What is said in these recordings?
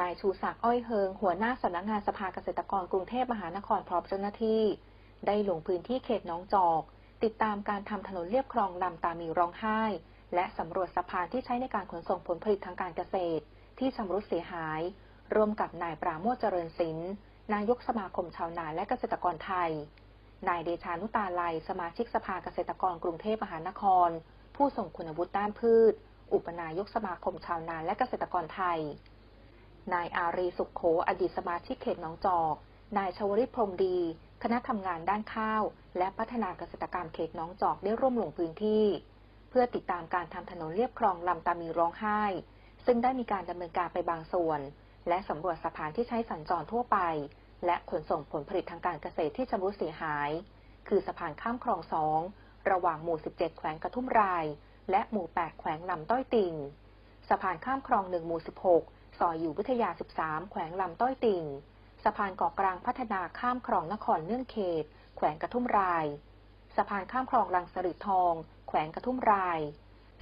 นายชูศักดิ์อ้อยเฮิง หัวหน้าสำนักงานสภาเกษตรกรกรุงเทพมหานครพร้อมเจ้าหน้าที่ ได้ลงพื้นที่เขตหน้องจอก ติดตามการทำถนนเลียบคลองลำตามีร้องไห้ และสำรวจสะพานที่ใช้ในการขนส่งผลผลิตทางการเกษตร ที่ชำรุดเสียหาย ร่วมกับนายปราโมชเจริญศิลป์นายกสมาคมชาวนาและเกษตรกรไทย นายเดชานุตาลัย สมาชิกสภาเกษตรกรกรุงเทพมหานคร ผู้ทรงคุณวุฒิด้านพืช อุปนายกสมาคมชาวนาและเกษตรกรไทย นายอารีสุขโขอดีตสมาชิกเขตหนองจอก นายชวริตพรมดี คณะทำงานด้านข้าว และพัฒนาเกษตรกรรมเขตหนองจอกได้ร่วมลงพื้นที่ เพื่อติดตามการทำถนนเลียบคลองลำตามีร้องไห้ ซึ่งได้มีการดำเนินการไปบางส่วน และสำรวจสะพานที่ใช้สัญจรทั่วไป และขนส่งผลผลิตทางการเกษตรที่ชำรุดเสียหาย คือสะพานข้ามคลองสองระหว่างหมู่ 17 แขวงกระทุ่มราย และหมู่ 8 แขวงลำต้อยติ่งสะพานข้ามคลอง1หมู่ 16 ซอยอยู่วิทยา 13 แขวงลำต้อยติ่ง สะพานเกาะกลางพัฒนาข้ามคลองนครเนื่องเขต แขวงกระทุ่มราย สะพานข้ามคลองลังสริทอง แขวงกระทุ่มราย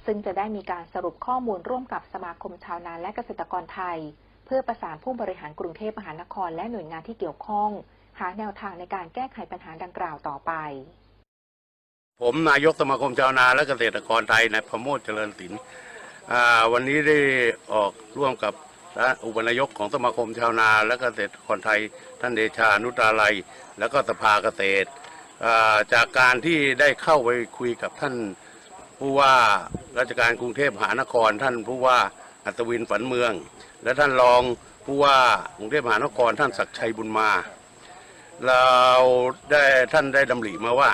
ซึ่งจะได้มีการสรุปข้อมูลร่วมกับสมาคมชาวนาและเกษตรกรไทย เพื่อประสานผู้บริหารกรุงเทพมหานครและหน่วยงานที่เกี่ยวข้อง หาแนวทางในการแก้ไขปัญหาดังกล่าวต่อไป ผมนายกสมาคมชาวนาและเกษตรกรไทยนายประโมทเจริญศิลป์วันนี้ได้ออกร่วมกับ อุปนายกของสมาคมชาวนา และเกษตรกรไทยท่านเดชานุตราลัย แล้วก็สภาเกษตร จากการที่ได้เข้าไปคุยกับท่านผู้ว่าราชการกรุงเทพมหานคร ท่านผู้ว่าอัศวินฝันเมือง และท่านรองผู้ว่ากรุงเทพมหานคร ท่านศักดิ์ชัยบุญมา เราได้ท่านได้ดำริมาว่า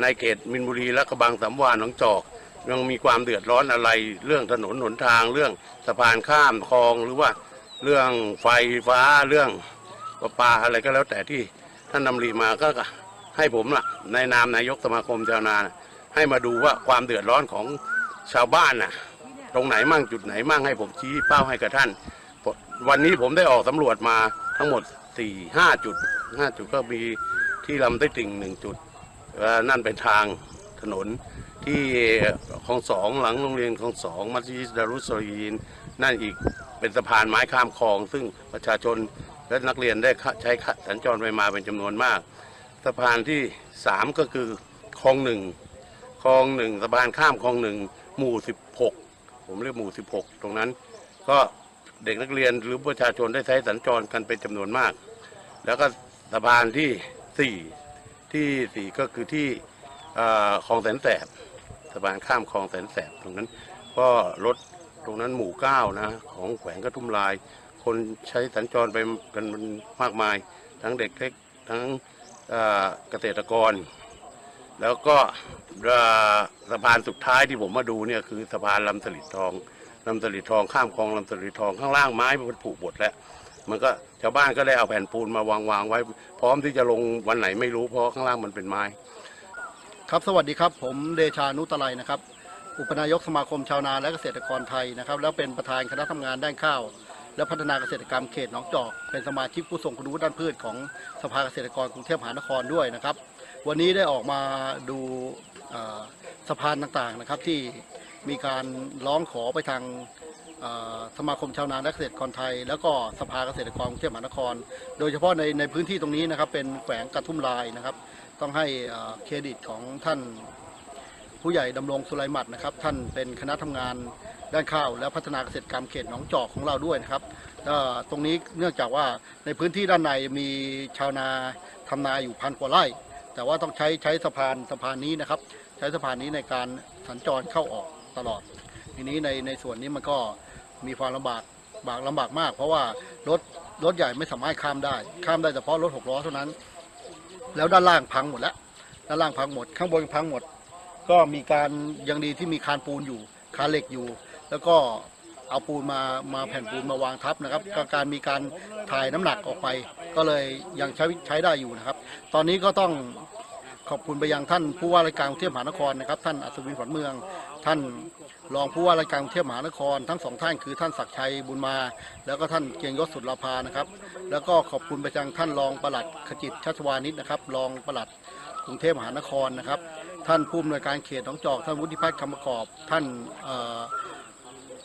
ในเขตมินบุรีและกระบังสามวานหนองจอก ยังมีความเดือดร้อนอะไร เรื่องถนนหนทางเรื่องสะพานข้ามคลองหรือว่าเรื่องไฟฟ้าเรื่องประปาอะไรก็แล้วแต่ที่ท่านดำริมาก็ให้ผมล่ะในนามนายกสมาคมชาวนานะให้มาดูว่าความเดือดร้อนของชาวบ้านน่ะ ตรงไหนมั่งจุดไหนมั่งให้ผมชี้เป้าให้กับท่าน วันนี้ผมได้ออกสำรวจมาทั้งหมดสี่ห้าจุดห้าจุดก็มีที่ลำไต้ติ่งหนึ่งจุดนั่นเป็นทางถนน ที่คลองสองหลังโรงเรียนคลองสองมัสยิดดารุสลีนนั่นอีกเป็นสะพานไม้ข้ามคลอง ซึ่งประชาชนและนักเรียนได้ใช้สัญจรไปมาเป็นจำนวนมากสะพานที่สามก็คือคลองหนึ่งคลองหนึ่งสะพานข้ามคลองหนึ่งหมู่สิบหกผมเรียกหมู่สิบหกตรงนั้น ก็เด็กนักเรียนหรือประชาชนได้ใช้สัญจรกันเป็นจำนวนมาก แล้วก็สะพานที่สี่ที่สี่ก็คือที่เอ่อคลองแสนแสบ สะพานข้ามคลองแสนแสบตรงนั้น ก็รถตรงนั้นหมู่เก้านะของแขวงกระทุ่มลาย คนใช้สัญจรไปกันมากมาย ทั้งเด็กเล็กทั้งเกษตรกร แล้วก็สะพานสุดท้ายที่ผมมาดูเนี่ยคือสะพานลำสลิดทองลำสลิดทองข้ามคลองลำสลิดทองข้างล่างไม้มันผุหมดแล้วมันก็ชาวบ้านก็ได้เอาแผ่นปูนมาวางวางไว้ พร้อมที่จะลงวันไหนไม่รู้เพราะข้างล่างมันเป็นไม้ ครับสวัสดีครับ ผมเดชานุตไลยนะครับ อุปนายกสมาคมชาวนาและเกษตรกรไทยนะครับ แล้วเป็นประธานคณะทำงานด้านข้าว และพัฒนาเกษตรกรรมเขตหนองจอก เป็นสมาชิกผู้ทรงคุณวุฒิด้านพืชของสภาเกษตรกรกรุงเทพมหานครด้วยนะครับ วันนี้ได้ออกมาดูสะพานต่างๆนะครับที่มีการร้องขอไปทางสมาคมชาวนาและเกษตรกรไทย แล้วก็สภาเกษตรกรกรุงเทพมหานคร โดยเฉพาะในในพื้นที่ตรงนี้นะครับ เป็นแขวงกระทุ่มลายนะครับ ต้องให้เอ่อเครดิตของท่านผู้ใหญ่ดำรงสุไลมัดนะครับ ท่านเป็นคณะทำงานด้านข้าวและพัฒนาเกษตรกรรมเขตหนองจอกของเราด้วยนะครับก็ตรงนี้เนื่องจากว่าในพื้นที่ด้านในมีชาวนาทำนาอยู่พันกว่าไร่ แต่ว่าต้องใช้ใช้สะพานสะพานนี้นะครับ ใช้สะพานนี้ในการสัญจรเข้าออก ตลอด ทีนี้ในในส่วนนี้มันก็มีความลำบากบากลำบากมาก เพราะว่ารถรถใหญ่ไม่สามารถข้ามได้ ข้ามได้เฉพาะรถหกล้อเท่านั้น แล้วด้านล่างพังหมดแล้วด้านล่างพังหมด ข้างบนพังหมด ก็มีการยังดีที่มีคานปูนอยู่คานเหล็กอยู่ แล้วก็เอาปูนมามาแผ่นปูนมาวางทับนะครับก็การมีการถ่ายน้ำหนักออกไป ก็เลยยังใช้ใช้ได้อยู่นะครับ ตอนนี้ก็ต้องขอบคุณไปยังท่านผู้ว่าราชการกรุงเทพมหานครนะครับ ท่านอัศวินขวัญเมือง ท่านรองผู้ว่าราชการกรุงเทพมหานคร ทั้งสองท่านคือท่านศักดิ์ชัยบุญมา แล้วก็ท่านเกียงยศสุดลาภานะครับ แล้วก็ขอบคุณไปยังท่านรองปลัดขจิตชัชวานิชนะครับรองปลัดกรุงเทพมหานครนะครับ ท่านผู้อำนวยการเขตหนองจอกท่านวุฒิพัฒน์คำประกอบท่าน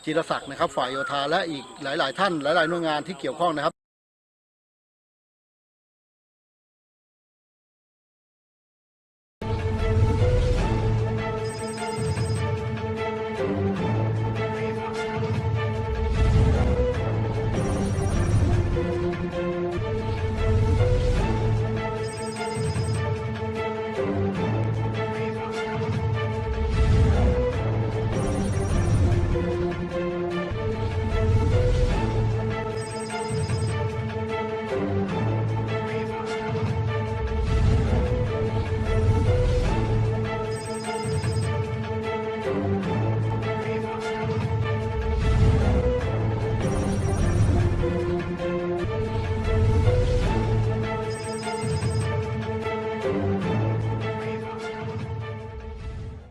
จิรศักดิ์นะครับ ฝ่ายโยธาและอีกหลาย ๆ ท่านหลาย ๆ หน่วยงานที่เกี่ยวข้องนะครับ